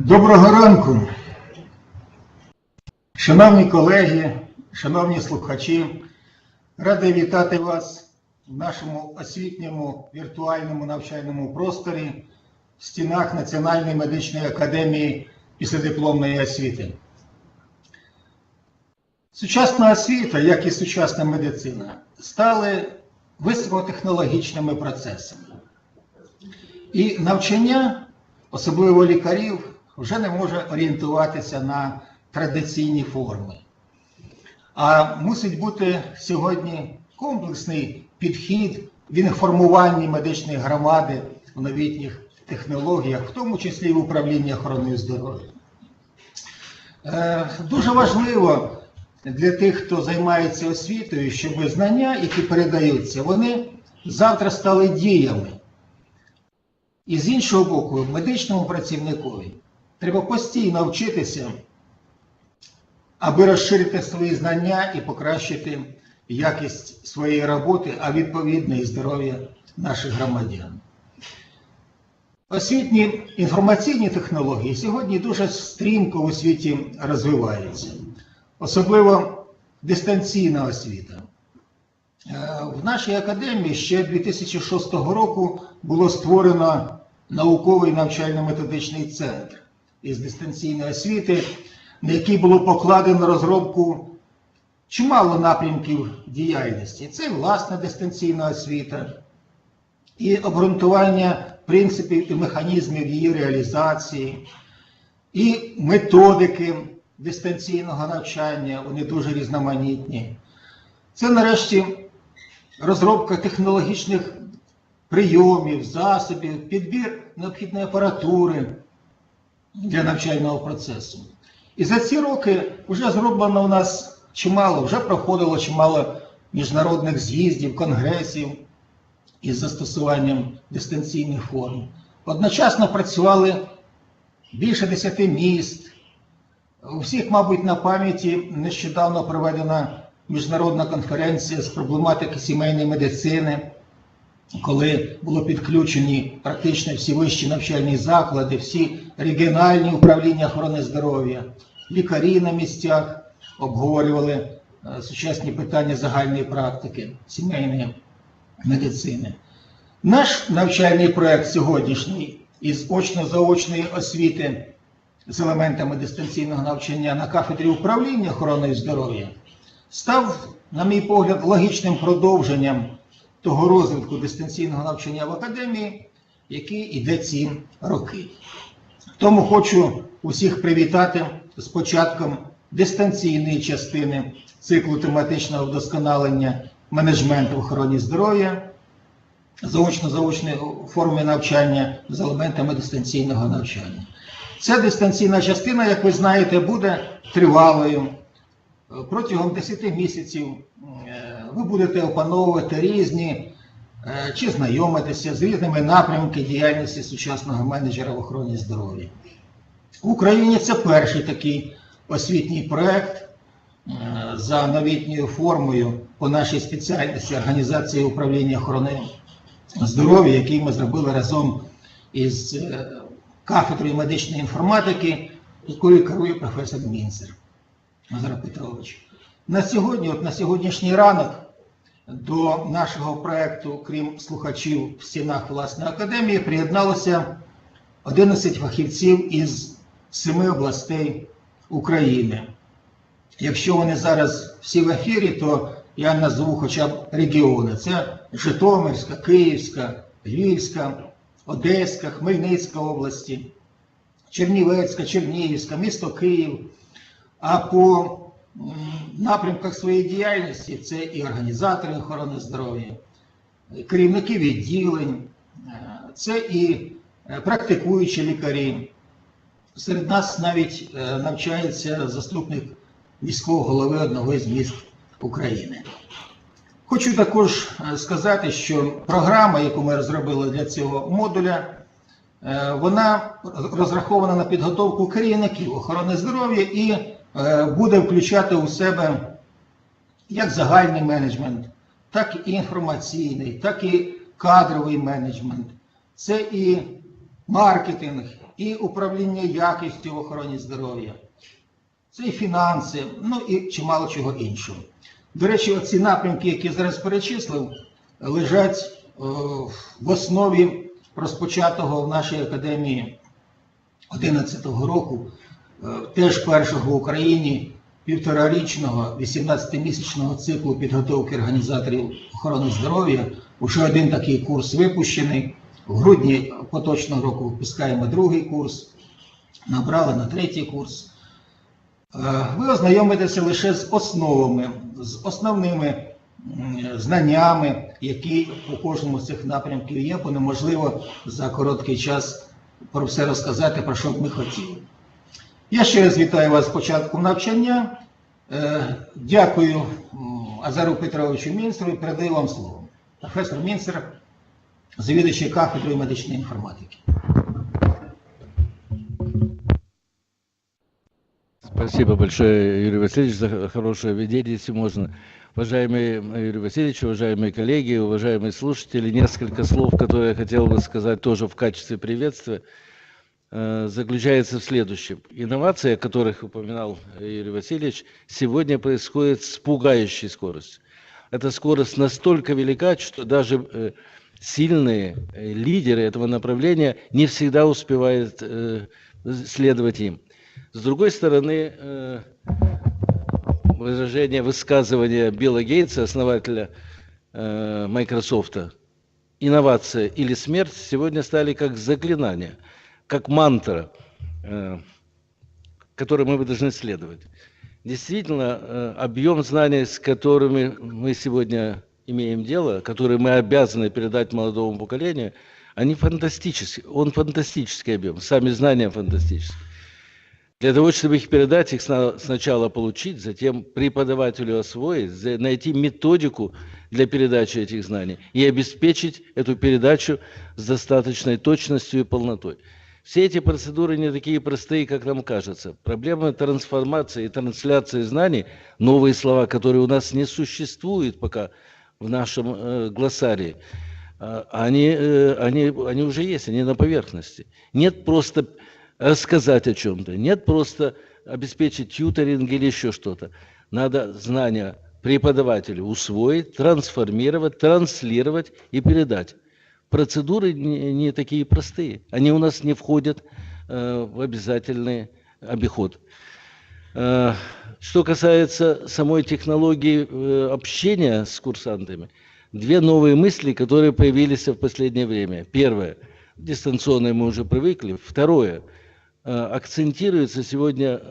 Доброго ранку, шановні колеги, шановні слухачі, радий вітати вас в нашому освітньому віртуальному навчальному просторі в стінах Національної медичної академії післядипломної освіти. Сучасна освіта, як і сучасна медицина, стали високотехнологічними процесами. І навчання, особливо лікарів, вже не може орієнтуватися на традиційні форми. А мусить бути сьогодні комплексний підхід в інформуванні медичної громади в новітніх технологіях, в тому числі в управлінні охороною здоров'я. Е, Дуже важливо для тих, хто займається освітою, щоб знання, які передаються, вони завтра стали діями. І з іншого боку, медичному працівникові треба постійно вчитися, аби розширити свої знання і покращити якість своєї роботи, а відповідно і здоров'я наших громадян. Освітні інформаційні технології сьогодні дуже стрімко у світі розвиваються, особливо дистанційна освіта. Е, В нашій академії ще 2006 року було створено науковий навчально-методичний центр із дистанційної освіти, на який було покладено розробку чимало напрямків діяльності. Це власна дистанційна освіта, і обґрунтування принципів і механізмів її реалізації, і методики дистанційного навчання, вони дуже різноманітні. Це нарешті розробка технологічних прийомів, засобів, підбір необхідної апаратури для навчального процесу. І за ці роки вже зроблено у нас чимало, вже проходило чимало міжнародних з'їздів, конгресів із застосуванням дистанційних форм. Одночасно працювали більше десяти міст. У всіх, мабуть, на пам'яті нещодавно проведена міжнародна конференція з проблематики сімейної медицини, коли було підключені практично всі вищі навчальні заклади, всі регіональні управління охорони здоров'я, лікарі на місцях обговорювали е, сучасні питання загальної практики сімейної медицини. Наш навчальний проект сьогоднішній із очно-заочної освіти з елементами дистанційного навчання на кафедрі управління охороною здоров'я став, на мій погляд, логічним продовженням того розвитку дистанційного навчання в академії, який іде ці роки. Тому хочу усіх привітати з початком дистанційної частини циклу тематичного вдосконалення менеджменту в охороні здоров'я, заочно-заочної форми навчання з елементами дистанційного навчання. Ця дистанційна частина, як ви знаєте, буде тривалою. Протягом 10 місяців е, ви будете опановувати різні е, чи знайомитися з різними напрямками діяльності сучасного менеджера в охороні здоров'я. В Україні це перший такий освітній проєкт е, за новітньою формою по нашій спеціальності організації управління охорони здоров'я, який ми зробили разом із е, кафедрою медичної інформатики, якою керує професор Мінцер Назар Петрович. На сьогодні, от на сьогоднішній ранок, до нашого проєкту, крім слухачів в стінах власної академії, приєдналося 11 фахівців із семи областей України. Якщо вони зараз всі в ефірі, то я назву хоча б регіони. Це Житомирська, Київська, Львівська, Одеська, Хмельницька області, Чернівецька, Чернігівська, місто Київ. А по напрямках своєї діяльності це і організатори охорони здоров'я, керівники відділень, е, це і е, практикуючі лікарі. Серед нас навіть е, навчається заступник міського голови одного з міст України. Хочу також сказати, що програма, яку ми розробили для цього модуля, вона розрахована на підготовку керівників охорони здоров'я і буде включати у себе як загальний менеджмент, так і інформаційний, так і кадровий менеджмент. Це і маркетинг, і управління якістю в охороні здоров'я, це і фінанси, ну і чимало чого іншого. До речі, оці напрямки, які зараз перечислив, лежать е, в основі розпочатого в нашій академії 2011 року, е, теж першого в Україні півторарічного 18-місячного циклу підготовки організаторів охорони здоров'я. Уже один такий курс випущений. В грудні поточного року випускаємо другий курс, набрали на третій курс. Е, ви ознайомитеся лише з основами, з основними знаннями, які у кожному з цих напрямків є, бо неможливо за короткий час про все розказати, про що б ми хотіли. Я ще раз вітаю вас з початком навчання. Е, дякую Азару Петровичу Мінстеру і передаю вам слово. Професор Мінстер, завідуючий кафедрою медичної інформатики. Спасибо большое, Юрий Васильевич, за хорошее введение, если можно. Уважаемый Юрий Васильевич, уважаемые коллеги, уважаемые слушатели, несколько слов, которые я хотел бы сказать тоже в качестве приветствия, э, заключается в следующем. Инновации, о которых упоминал Юрий Васильевич, сегодня происходит с пугающей скоростью. Эта скорость настолько велика, что даже э, сильные э, лидеры этого направления не всегда успевают следовать им. С другой стороны, э, выражение, высказывания Билла Гейтса, основателя э, Microsoft, инновация или смерть сегодня стали как заклинание, как мантра, э, которой мы должны следовать. Действительно, объем знаний, с которыми мы сегодня имеем дело, которые мы обязаны передать молодому поколению, они фантастические. Он фантастический объем, сами знания фантастические. Для того, чтобы их передать, их сначала получить, затем преподавателю освоить, найти методику для передачи этих знаний и обеспечить эту передачу с достаточной точностью и полнотой. Все эти процедуры не такие простые, как нам кажется. Проблема трансформации и трансляции знаний, новые слова, которые у нас не существуют пока в нашем э, глоссарии, э, они, э, они, они уже есть, они на поверхности. Нет просто рассказать о чем-то. Нет просто обеспечить тьюторинг или еще что-то. Надо знания преподавателю усвоить, трансформировать, транслировать и передать. Процедуры не, такие простые. Они у нас не входят э, в обязательный обиход. Э, что касается самой технологии э, общения с курсантами, две новые мысли, которые появились в последнее время. Первое. Дистанционное мы уже привыкли. Второе – акцентируется сегодня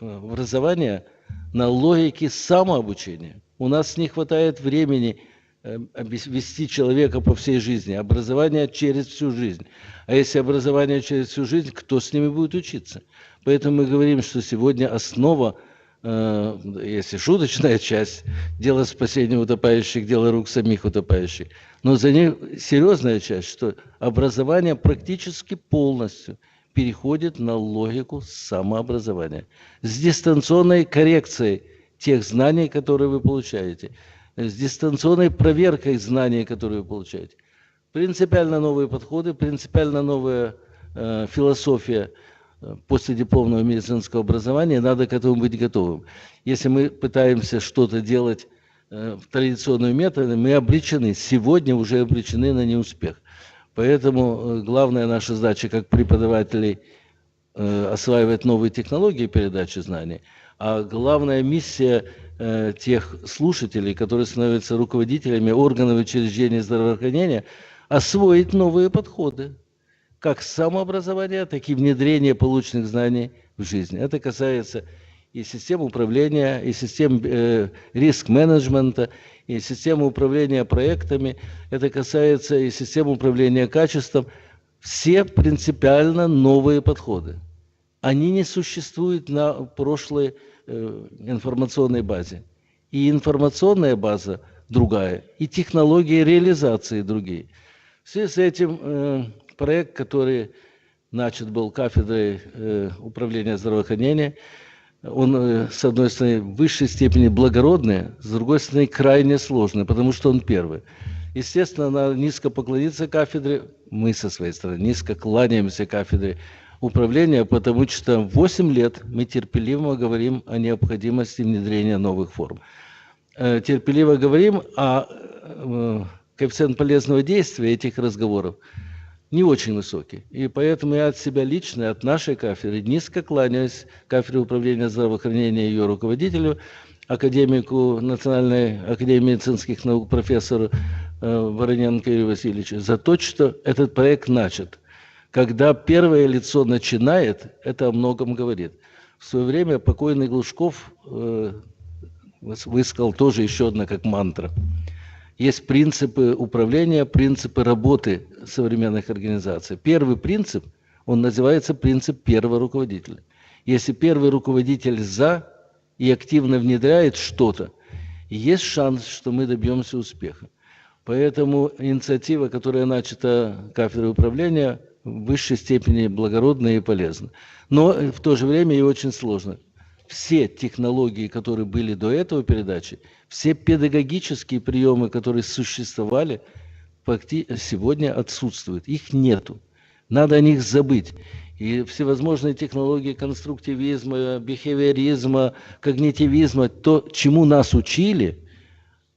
образование на логике самообучения. У нас не хватает времени вести человека по всей жизни. Образование через всю жизнь. А если образование через всю жизнь, кто с ними будет учиться? Поэтому мы говорим, что сегодня основа, если шуточная часть, дело спасения утопающих, дело рук самих утопающих. Но за ней серьезная часть, что образование практически полностью – переходит на логику самообразования. С дистанционной коррекцией тех знаний, которые вы получаете, с дистанционной проверкой знаний, которые вы получаете. Принципиально новые подходы, принципиально новая э, философия э, после дипломного медицинского образования, надо к этому быть готовым. Если мы пытаемся что-то делать э, традиционными методами, мы обречены, сегодня уже обречены на неуспех. Поэтому э, главная наша задача как преподавателей э, осваивать новые технологии передачи знаний, а главная миссия э, тех слушателей, которые становятся руководителями органов учреждений здравоохранения, освоить новые подходы, как самообразования, так и внедрения полученных знаний в жизнь. Это касается и систем управления, и систем э, риск-менеджмента, и системы управления проектами, это касается и системы управления качеством. Все принципиально новые подходы. Они не существуют на прошлой э, информационной базе. И информационная база другая, и технологии реализации другие. В связи с этим э, проект, который начат был кафедрой э, управления здравоохранения, он, э, с одной стороны, в высшей степени благородный, с другой стороны, крайне сложный, потому что он первый. Естественно, надо низко поклониться кафедре, мы со своей стороны низко кланяемся кафедре управления, потому что 8 лет мы терпеливо говорим о необходимости внедрения новых форм. Э, Терпеливо говорим, а коэффициент полезного действия этих разговоров не очень высокий. И поэтому я от себя лично, от нашей кафедры низко кланяюсь кафедре управления здравоохранения и ее руководителю, академику Национальной академии медицинских наук профессору э, Вороненко Юрию Васильевичу за то, что этот проект начат. Когда первое лицо начинает, это о многом говорит. В свое время покойный Глушков э, выс- высказал тоже еще одна как мантра. Есть принципы управления, принципы работы современных организаций. Первый принцип, он называется принцип первого руководителя. Если первый руководитель за и активно внедряет что-то, есть шанс, что мы добьемся успеха. Поэтому инициатива, которая начата кафедрой управления, в высшей степени благородна и полезна. Но э, в то же время и очень сложно. Все технологии, которые были до этого передачи, все педагогические приемы, которые существовали, сегодня отсутствуют. Их нету. Надо о них забыть. И всевозможные технологии конструктивизма, бихевиоризма, когнитивизма, то, чему нас учили,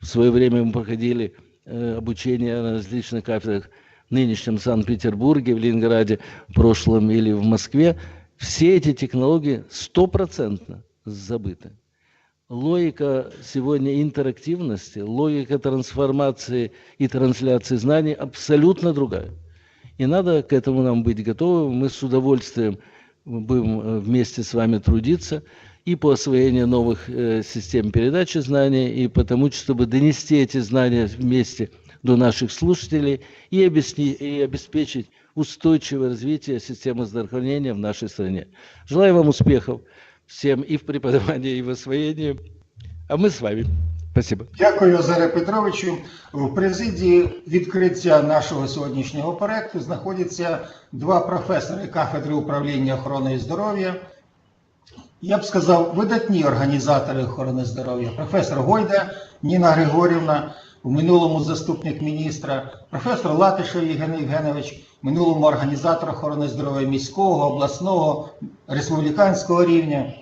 в свое время мы проходили э, обучение на различных кафедрах нынешнем Санкт-Петербурге, в Ленинграде, в прошлом или в Москве. Все эти технологии стопроцентно забыты. Логика сегодня интерактивности, логика трансформации и трансляции знаний абсолютно другая. И надо к этому нам быть готовым. Мы с удовольствием будем э, вместе с вами трудиться и по освоению новых э, систем передачи знаний, и потому, чтобы донести эти знания вместе до наших слушателей и, объясни, и обеспечить устойчивое развитие системы здравоохранения в нашей стране. Желаю вам успехов всем и в преподавании, и в освоении. А мы с вами. Спасибо. Дякую, Озаре Петровичу. В президії відкриття нашого сьогоднішнього проекту знаходяться два професори кафедри управління охорони здоров'я. Я б сказав, видатні організатори охорони здоров'я. Професор Гойда Ніна Григорівна, в минулому заступник міністра, професор Латишев Євген Євгенович, в минулому організатор охорони здоров'я міського, обласного, республіканського рівня.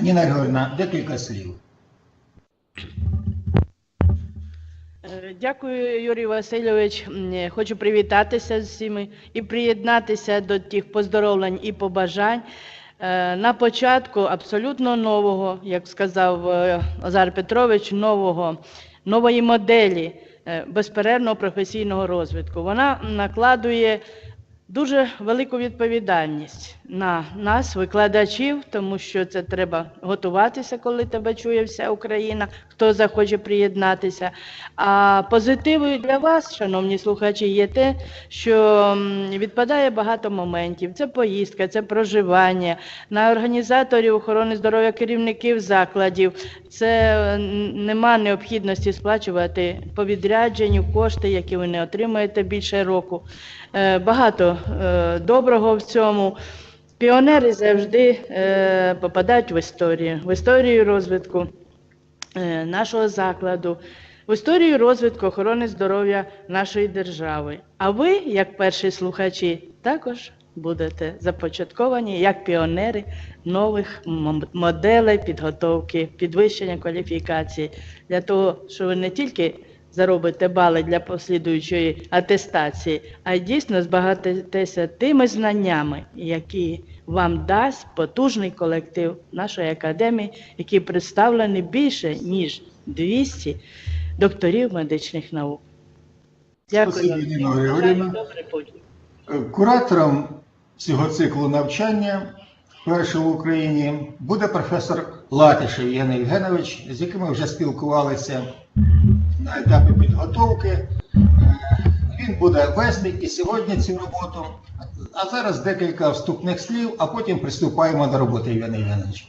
Ніна Григорівна, декілька слів. Е, Дякую, Юрій Васильович. Е, Хочу привітатися з всіми і приєднатися до тих поздоровлень і побажань. Е, На початку абсолютно нового, як сказав е, Озар Петрович, нового, нової моделі е, безперервного професійного розвитку. Вона накладує дуже велику відповідальність на нас, викладачів, тому що це треба готуватися, коли тебе чує вся Україна, хто захоче приєднатися. А позитивою для вас, шановні слухачі, є те, що відпадає багато моментів. Це поїздка, це проживання на організаторів охорони здоров'я керівників закладів. Це е, нема необхідності сплачувати по відрядженню кошти, які ви не отримаєте більше року. Е, Багато доброго в цьому. Піонери завжди е, попадають в історію, в історію розвитку е, нашого закладу, в історію розвитку охорони здоров'я нашої держави. А ви, як перші слухачі, також будете започатковані як піонери нових моделей підготовки, підвищення кваліфікації для того, щоб ви не тільки заробите бали для послідуючої атестації, а дійсно збагатитеся тими знаннями, які вам дасть потужний колектив нашої академії, який представлений більше ніж 200 докторів медичних наук. Дякую. Добре. Куратором цього циклу навчання вперше в Україні буде професор Латишев Євген Євгенович, з яким ми вже спілкувалися на етапі підготовки. Він буде вести і сьогодні цю роботу. А зараз декілька вступних слів, а потім приступаємо до роботи, Іван Іванович.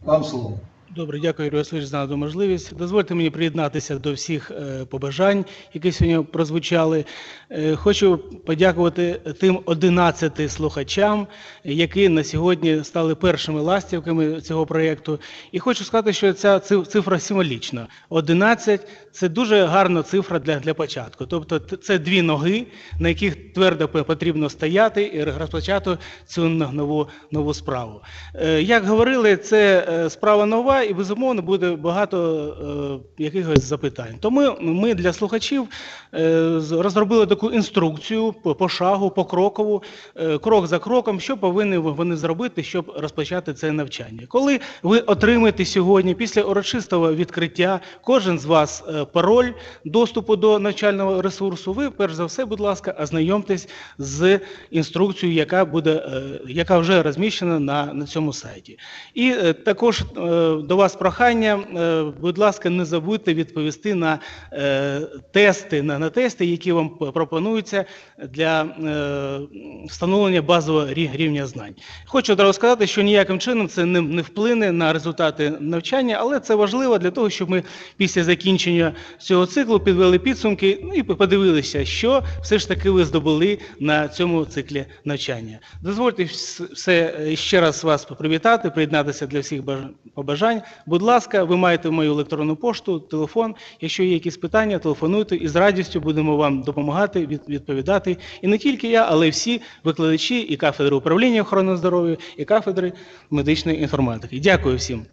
Вам слово. Добре, дякую, Юрій Васильович, за надану можливість. Дозвольте мені приєднатися до всіх е, побажань, які сьогодні прозвучали. Е, Хочу подякувати тим 11 слухачам, які на сьогодні стали першими ластівками цього проєкту. І хочу сказати, що ця цифра символічна. 11 – це дуже гарна цифра для, для початку. Тобто це дві ноги, на яких твердо потрібно стояти і розпочати цю нову, нову справу. Е, Як говорили, це справа нова і, безумовно, буде багато е, якихось запитань. Тому ми для слухачів е, розробили таку інструкцію по, по шагу, покрокову, е, крок за кроком, що повинні вони зробити, щоб розпочати це навчання. Коли ви отримаєте сьогодні, після урочистого відкриття, кожен з вас е, пароль доступу до навчального ресурсу, ви, перш за все, будь ласка, ознайомтесь з інструкцією, яка буде, е, яка вже розміщена на, на цьому сайті. І е, також е, до вас прохання, е, будь ласка, не забудьте відповісти на е, тести, на, на тести, які вам пропонуються для е, встановлення базового рівня знань. Хочу одразу сказати, що ніяким чином це не, не вплине на результати навчання, але це важливо для того, щоб ми після закінчення цього циклу підвели підсумки ну, і подивилися, що все ж таки ви здобули на цьому циклі навчання. Дозвольте все ще раз вас привітати, приєднатися для всіх баж- побажань. Будь ласка, ви маєте мою електронну пошту, телефон. Якщо є якісь питання, телефонуйте і з радістю будемо вам допомагати, відповідати. І не тільки я, але й всі викладачі і кафедри управління охорони здоров'я, і кафедри медичної інформатики. Дякую всім.